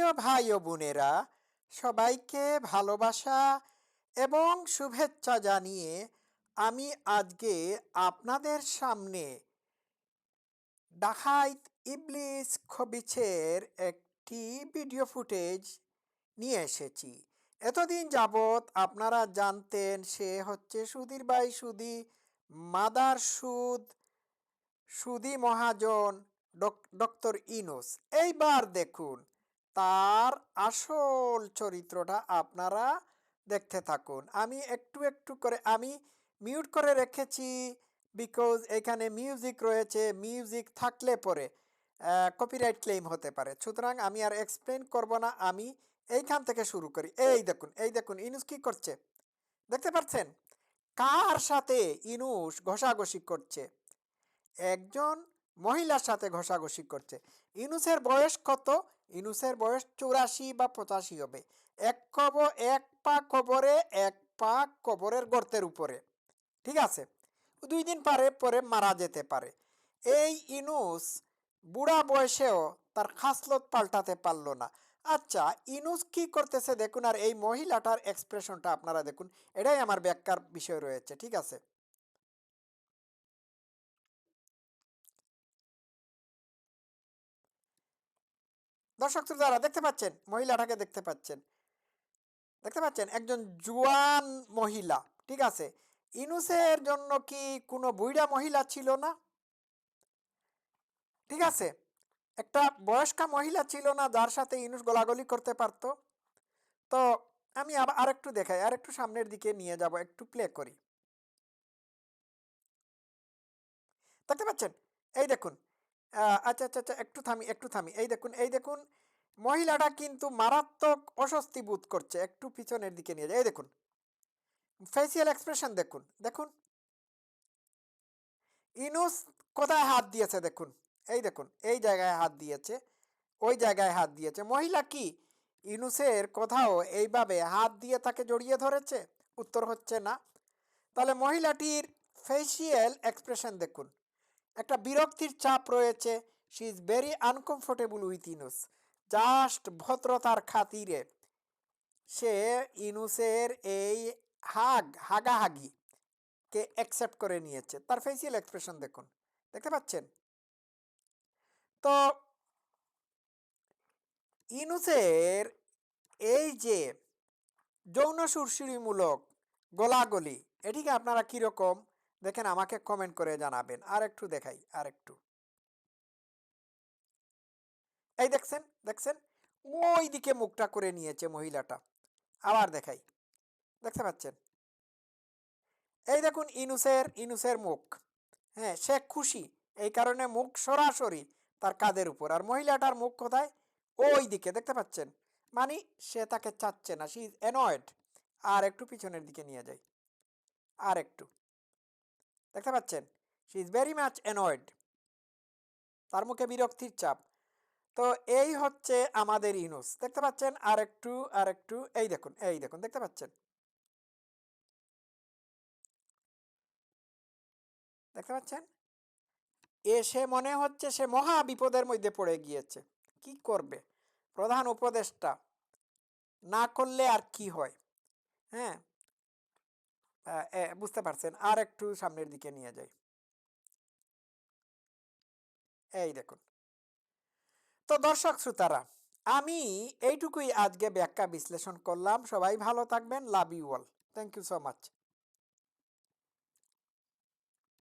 প্রিয় ভাই ও বোনেরা, সবাইকে ভালোবাসা এবং শুভেচ্ছা জানিয়ে আমি আজকে আপনাদের সামনে ডাকাইত ইবলিস খবিছের একটি ভিডিও ফুটেজ নিয়ে এসেছি। এতদিন যাবৎ আপনারা জানতেন সে হচ্ছে সুধীর ভাই সুদি মাদার সুদ সুদি মহাজন ডক্টর ইনুস। এইবার দেখুন তার আসল চরিত্রটা আপনারা দেখতে থাকুন। আমি একটু একটু করে, আমি মিউট করে রেখেছি বিকজ এখানে মিউজিক রয়েছে মিউজিক থাকলে পরে কপিরাইট ক্লেম হতে পারে। সুতরাং আমি আর এক্সপ্লেন করব না, আমি এইখান থেকে শুরু করি। এই দেখুন এই দেখুন, ইনুস কি করছে? দেখতে পাচ্ছেন? কার সাথে ইনুস ঘষাঘষি করছে? একজন মহিলার সাথে ঘষাঘষি করছে। ইনুসের বয়স কত? ইনুসের বয়স চৌরাশি বা পঁচাশি হবে। এক কবর, এক পা কবরে, এক পা কবরের গর্তের উপরে। ঠিক আছে? দুই দিন পারে, পরে মারা যেতে পারে। এই ইনুস বুড়া বয়সেও তার খাসলত পাল্টাতে পারল না। আচ্ছা ইনুস কি করতেছে? দেখুন, আর এই মহিলাটার এক্সপ্রেশনটা আপনারা দেখুন। এটাই আমার ব্যাখ্যার বিষয় রয়েছে। ঠিক আছে? দর্শক শ্রোতারা দেখতে পাচ্ছেন? মহিলাটাকে দেখতে পাচ্ছেন। দেখতে পাচ্ছেন? একজন জুয়ান মহিলা, ঠিক আছে? ইনুসের জন্য কি কোনো বুইড়া মহিলা ছিল না? ঠিক আছে? একটা বয়স্কা মহিলা ছিল না, যার সাথে ইনুস গোলাগলি করতে পারতো। তো আমি আবার আরেকটু দেখাই আর একটু সামনের দিকে নিয়ে যাব, একটু প্লে করি। দেখতে পাচ্ছেন? এই দেখুন আচ্ছা আচ্ছা আচ্ছা একটু থামি একটু থামি। এই দেখুন এই দেখুন, মহিলাটা কিন্তু মারাত্মক অস্বস্তি বোধ করছে। একটু পিছনের দিকে নিয়ে যায়। এই দেখুন ফেসিয়াল এক্সপ্রেশন দেখুন দেখুন। ইনুস কোথায় হাত দিয়েছে দেখুন? এই দেখুন, এই জায়গায় হাত দিয়েছে, ওই জায়গায় হাত দিয়েছে। মহিলা কি? ইনুসের কোথাও এইভাবে হাত দিয়ে তাকে জড়িয়ে ধরেছে? উত্তর হচ্ছে না। তাহলে মহিলাটির ফেসিয়াল এক্সপ্রেশন দেখুন। একটা বিরক্তির চাপ রয়েছে। She is very uncomfortable with Yunus just ভদ্রতার খাতিরে। সে ইনুসের এই হাগ, হাগাহাগি কে অ্যাকসেপ্ট করে নিয়েছে। তার ফেসিয়াল এক্সপ্রেশন দেখুন। দেখতে পাচ্ছেন? তো ইনুসের এই যে যৌন সুরসুরিমূলক গোলাগলি, এটিকে আপনারা কীরকম দেখেন, আমাকে কমেন্ট করে জানাবেন। আর একটু দেখাই আর একটু এই দেখছেন দেখছেন? ওই দিকে মুখটা করে নিয়েছে মহিলাটা। আবার দেখাই। দেখতে পাচ্ছেন? এই দেখুন, ইনুসের ইনুসের মুখ। হ্যাঁ সে খুশি। এই কারণে মুখ সরাসরি তার কাদের উপর। আর মহিলাটার মুখ কোথায়? ওই দিকে দেখতে পাচ্ছেন? মানে সে তাকে চাচ্ছে না, সি ইজ অ্যানয়েড আর একটু পিছনের দিকে নিয়ে যাই। আর একটু দেখতে পাচ্ছেন? She is very much annoyed তার মুখে বিরক্তির চাপ। তো এই হচ্ছে আমাদের ইনুস। দেখতে পাচ্ছেন? আর একটু আর একটু এই দেখুন এই দেখুন, দেখতে পাচ্ছেন? দেখতে পাচ্ছেন? এসে মনে হচ্ছে সে মহা বিপদের মধ্যে পড়ে গিয়েছে। কি করবে? প্রধান উপদেশটা না করলে আর কি হয়? হ্যাঁ? বুঝতে পারছেন। আর একটু সামনের দিকে নিয়ে যাই। এই দেখুন। তো দর্শক শ্রোতারা, আমি এইটুকুই আজকে ব্যাখ্যা বিশ্লেষণ করলাম। সবাই ভালো থাকবেন। Love you all. Thank you so much.